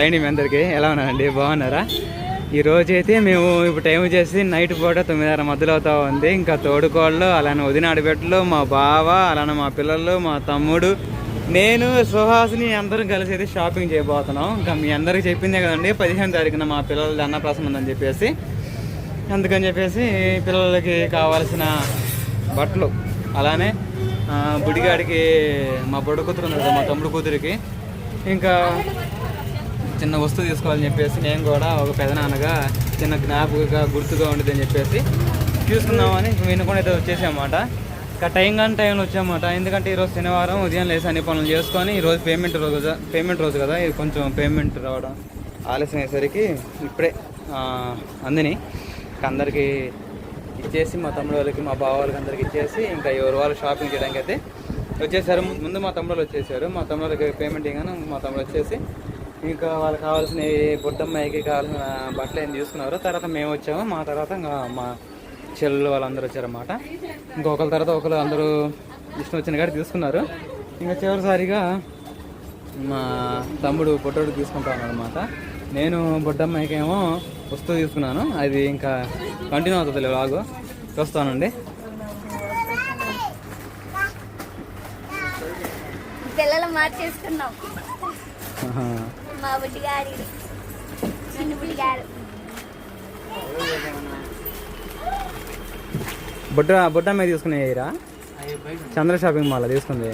Hi అండి మీ అందరికీ. ఎలా ఉన్నారండి? బాగున్నారా? ఈ రోజు అయితే మేము ఇప్పుడు టైం చేసి నైట్ పూట తొమ్మిదిన్నర మధ్యలో అవుతా ఉంది. ఇంకా తోడుకోళ్ళు అలానే వదిన మా బావ అలానే మా పిల్లలు మా తమ్ముడు నేను సుహాసిని అందరం కలిసి అయితే షాపింగ్ చేయబోతున్నాం. ఇంకా మీ అందరికీ చెప్పిందే కదండి పదిహేను తారీఖున మా పిల్లలది అన్నప్రాసన ఉందని చెప్పేసి. అందుకని చెప్పేసి పిల్లలకి కావాల్సిన బట్టలు అలానే బుడిగాడికి మా బొడ్డు కూతురు ఉంది మా తమ్ముడు కూతురికి. ఇంకా చిన్న వస్తువు తీసుకోవాలని చెప్పేసి నేను కూడా ఒక పెదనాన్నగా చిన్న జ్ఞాపకగా గుర్తుగా ఉండదని చెప్పేసి తీసుకుందామని వినుకొని నేను కూడా అయితే వచ్చేసామాట ఇంకా టైం కానీ టైంలో వచ్చామాట ఎందుకంటే ఈరోజు శనివారం ఉదయం లేసి అన్ని పనులు చేసుకొని ఈరోజు పేమెంట్ రోజు పేమెంట్ రోజు కదా ఇది కొంచెం పేమెంట్ రావడం ఆలస్యం అయ్యేసరికి ఇప్పుడే అందిని. అందరికీ ఇచ్చేసి మా తమ్ముడు వాళ్ళకి మా బావ వాళ్ళకి అందరికి ఇచ్చేసి ఇంకా ఎవరు వాళ్ళు షాపింగ్ చేయడానికి అయితే వచ్చేసారు. ముందు మా తమ్ముడు వాళ్ళు వచ్చేసారు. మా తమ్ముడు పేమెంట్ ఇవ్వగానే మా తమ్ముడు వచ్చేసి ఇంకా వాళ్ళకి కావాల్సిన బుడ్డమ్మాయికి కావాల్సిన బట్టలు ఏం తీసుకున్నారు తర్వాత మేము వచ్చాము. మా తర్వాత ఇంకా మా చెల్లెలు వాళ్ళందరూ వచ్చారన్నమాట. ఇంకొకరి తర్వాత ఒకరు అందరూ ఇష్టం వచ్చిన కాడ తీసుకున్నారు. ఇంకా చివరిసారిగా మా తమ్ముడు పొట్టోడు తీసుకుంటాను అనమాట నేను బుడ్డమ్మాయికేమో వస్తువు తీసుకున్నాను. అది ఇంకా కంటిన్యూ అవుతుంది లాగు చూస్తానండి. పిల్లలు మార్చేసుకున్నాం. మా గారి చిన్న బుడ్డి గారు బుడ్డ బుడ్డమ్మాయి తీసుకునేరా చంద్ర షాపింగ్ మాల్ తీసుకుంది.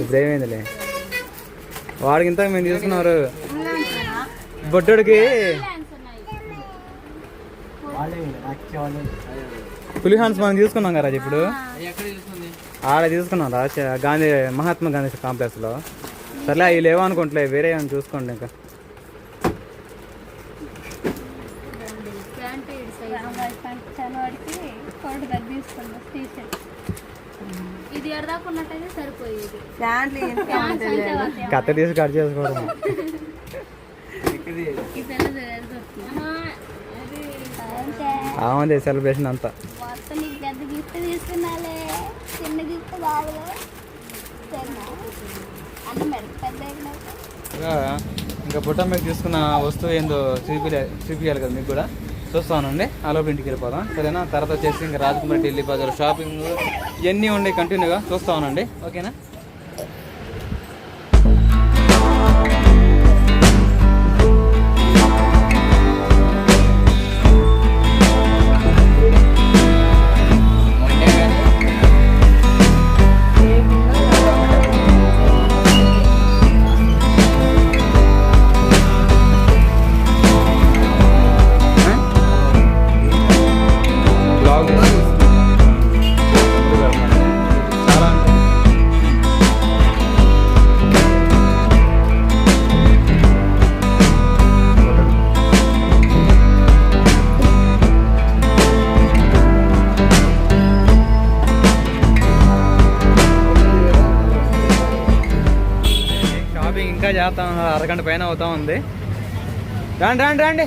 ఇప్పుడు ఏమైందిలే? వాడికి ఇంత మేము తీసుకున్నారు. బొడ్డోడికి పులిహాన్స్ మనం తీసుకున్నాం కదా ఇప్పుడు. ఆడ తీసుకున్నాం రా గాంధీ మహాత్మా గాంధీ కాంప్లెక్స్లో సర్లే అవి లేవు అనుకుంటలే వేరే ఏమైనా చూసుకోండి ఇంకా. కత్త తీసి కట్ చేసుకోవడం అవుంది సెలబ్రేషన్ అంతా. మొత్తం నీకు పెద్ద గిఫ్ట్ తీసుకున్నాలే. చిన్న గిఫ్ట్ కాదు సరేనా? అన్న మెడకు పెద్ద అయినాక. ఇంకా పుట్ట మీకు తీసుకున్న వస్తువు ఏందో చూపి చూపించాలి కదా మీకు కూడా. చూస్తానండి ఆ లోపల ఇంటికి వెళ్ళిపోదాం. సరేనా? తర్వాత వచ్చేసి ఇంకా రాజకుమారి ఢిల్లీ బజార్ షాపింగ్ ఇవన్నీ ఉండే కంటిన్యూగా చూస్తా ఉన్నాండి ఓకేనా? ఇంకా చేస్తా ఉన్నారు అరగంట పైన అవుతా ఉంది. రండి రండి రండి.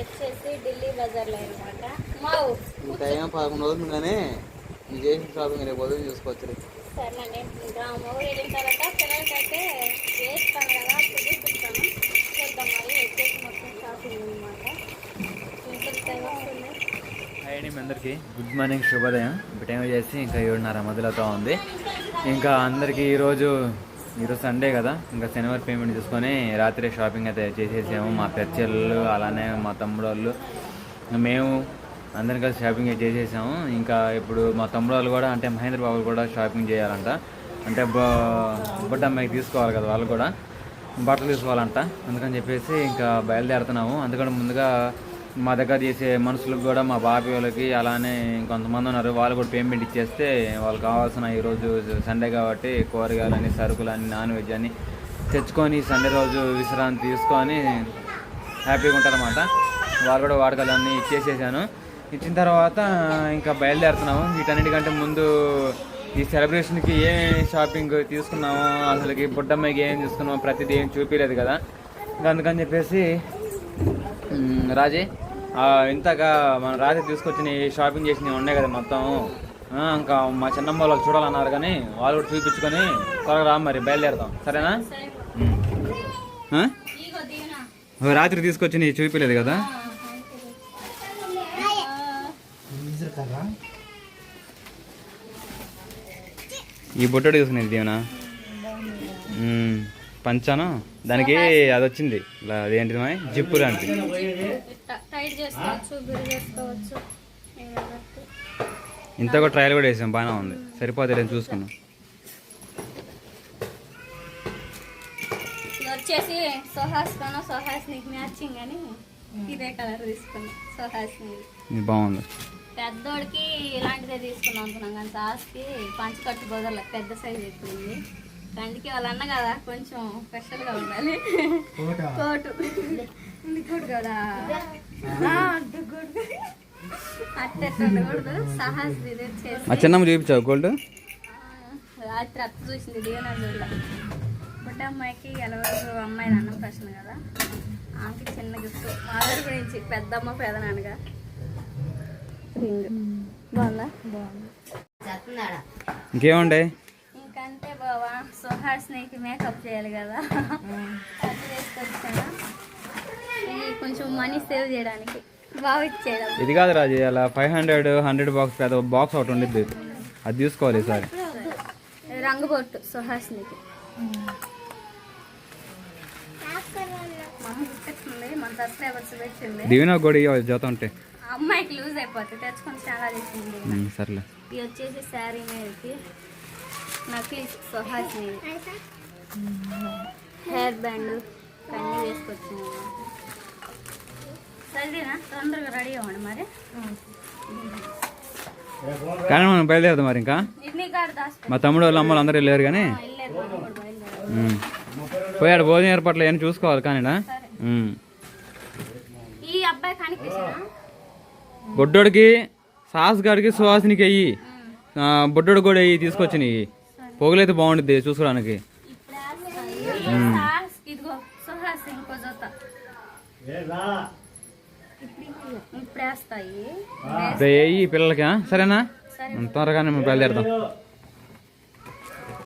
వచ్చేసి ఢిల్లీ బజార్లో అనమాట మా ఊరు. టైం పదకొండు రోజులు కానీ చేసిన షాపింగ్ రేపు ఉదయం చూసుకోవచ్చు సరే ఇంకా మా ఊరు వెళ్ళిన తర్వాత పిల్లలకి అయితే వేస్తాను కదా అప్పుడు చూస్తాను చూద్దాం మరి వచ్చేసి మొత్తం షాపింగ్ అనమాట ఇంకా మీ అందరికీ. గుడ్ మార్నింగ్ శుభోదయం. ఇప్పుడు టైం చేసి ఇంకా ఏడున్నర మధ్యలో ఉంది. ఇంకా అందరికీ ఈరోజు ఈరోజు సండే కదా. ఇంకా శనివారం పేమెంట్ తీసుకొని రాత్రి షాపింగ్ అయితే చేసేసాము. మా పెచ్చళ్ళు అలానే మా తమ్ముడు వాళ్ళు మేము అందరం కలిసి షాపింగ్ అయితే చేసేసాము. ఇంకా ఇప్పుడు మా తమ్ముడు వాళ్ళు కూడా అంటే మహేంద్ర బాబు కూడా షాపింగ్ చేయాలంట. అంటే బుడ్డ అమ్మాయికి తీసుకోవాలి కదా వాళ్ళు కూడా. బట్టలు తీసుకోవాలంట. అందుకని చెప్పేసి ఇంకా బయలుదేరుతున్నాము. అందుకని ముందుగా మా దగ్గర చేసే మనుషులకు కూడా మా బాబీ వాళ్ళకి అలానే ఇంకొంతమంది ఉన్నారు. వాళ్ళు కూడా పేమెంట్ ఇచ్చేస్తే వాళ్ళకి కావాల్సిన ఈరోజు సండే కాబట్టి కూరగాయలని సరుకులని నాన్ వెజ్ అని తెచ్చుకొని సండే రోజు విశ్రాంతి తీసుకొని హ్యాపీగా ఉంటారన్నమాట. వాళ్ళు కూడా వాడకాలన్నీ ఇచ్చేసేసాను. ఇచ్చిన తర్వాత ఇంకా బయలుదేరుతున్నాము. వీటన్నిటికంటే ముందు ఈ సెలబ్రేషన్కి ఏం షాపింగ్ తీసుకున్నామో అసలుకి బుడ్డమ్మకి ఏం తీసుకున్నాము ప్రతిదీ ఏం చూపించలేదు కదా. అందుకని చెప్పేసి రాజీ? ఇంతగా మన రాజీ తీసుకొచ్చిన షాపింగ్ చేసినవి ఉన్నాయి కదా మొత్తం. ఆ, ఇంకా మా చిన్నమ్మ వాళ్ళకి చూడాలన్నారు కానీ వాళ్ళు కూడా చూపించుకొని త్వరగా రా మరి బయలుదేరదాం. సరేనా? రాత్రి తీసుకొచ్చి చూపించలేదు కదా? ఈ బొట్టడు తీసుకునేది దీవెనా. పంచాను? దానికి అది వచ్చింది ఇలా అదేంటిది మా జిప్పు చేసుకోవచ్చు ఇంత కూడా ట్రయల్ కూడా వేసాం బాగానే ఉంది. సరిపోతే నేను చూసుకున్నాం ఇది వచ్చేసి సుహాస్ కన్నా సుహాస్ నీకు మ్యాచింగ్ అని ఇదే కలర్ తీసుకున్నాం సుహాస్ నీది. ఇది బాగుంది. పెద్దోడికి ఇలాంటిదే తీసుకుందాం అనుకున్నాం కానీ సాస్కి పంచకట్టు బదులు పెద్ద సైజ్ ఎక్కువ అందుకే వాళ్ళ అన్న కదా కొంచెం స్పెషల్గా ఉండాలి. కోటు. కోటు. కదా. ఆ, చిన్నమ్మ చూపించావు గోల్డ్ ఆ, రాత్రి అత్త చూసింది చూడ బుట్ట అమ్మాయికి ఎలవరు అమ్మాయి అన్నం ప్రశ్న కదా. ఆమెకి చిన్న గిఫ్ట్ మాధురి గురించి పెద్దమ్మ పెదనాన్నగా రింగ్. బాగుందా? ఇంకేముండే ఇంకంతే బావా సుహాస్నికి మేకప్ చేయాలి కదా. అది వేసుకొచ్చాను. ఇది కొంచెం మనీ సేవ్ చేయడానికి బాగా ఇది కాదు రాజు అలా ఫైవ్ హండ్రెడ్ హండ్రెడ్ బాక్స్ పెద్ద బాక్స్ ఒకటి ఉండిద్ది. అది తీసుకోవాలి ఈసారి. రంగు బొట్టు సుహాస్నికి దివినా కూడా ఇవ్వాలి జత ఉంటే. అమ్మాయికి లూజ్ అయిపోతుంది తెచ్చుకొని చాలా మ్, సర్లే. ఇది వచ్చేసి శారీ మీదకి. నక్లీస్ సుహాస్ని హెయిర్ బ్యాండ్ అన్నీ వేసుకొచ్చింది. సరేనా? తొందరగా రెడీ అవ్వండి మరి. కానీ మనం బయలుదేరదాం మరి ఇంకా? మా తమ్ముడు వాళ్ళు అమ్మలు అందరూ వెళ్ళారు కానీ. పోయాడు భోజనం ఏర్పాట్లు ఏమైనా చూసుకోవాలి కానీ బొడ్డోడికి సాస్ గాడికి సుహాసినికి అయ్యి బొడ్డోడు కూడా అయ్యి తీసుకొచ్చినాయి. పొగలైతే బాగుంటుంది చూసుకోవడానికి. ఇప్పుడు రేయ్ పిల్లలకి ఆ? సరేనా? సరే. త్వరగానే మేము బయలుదేరదాం.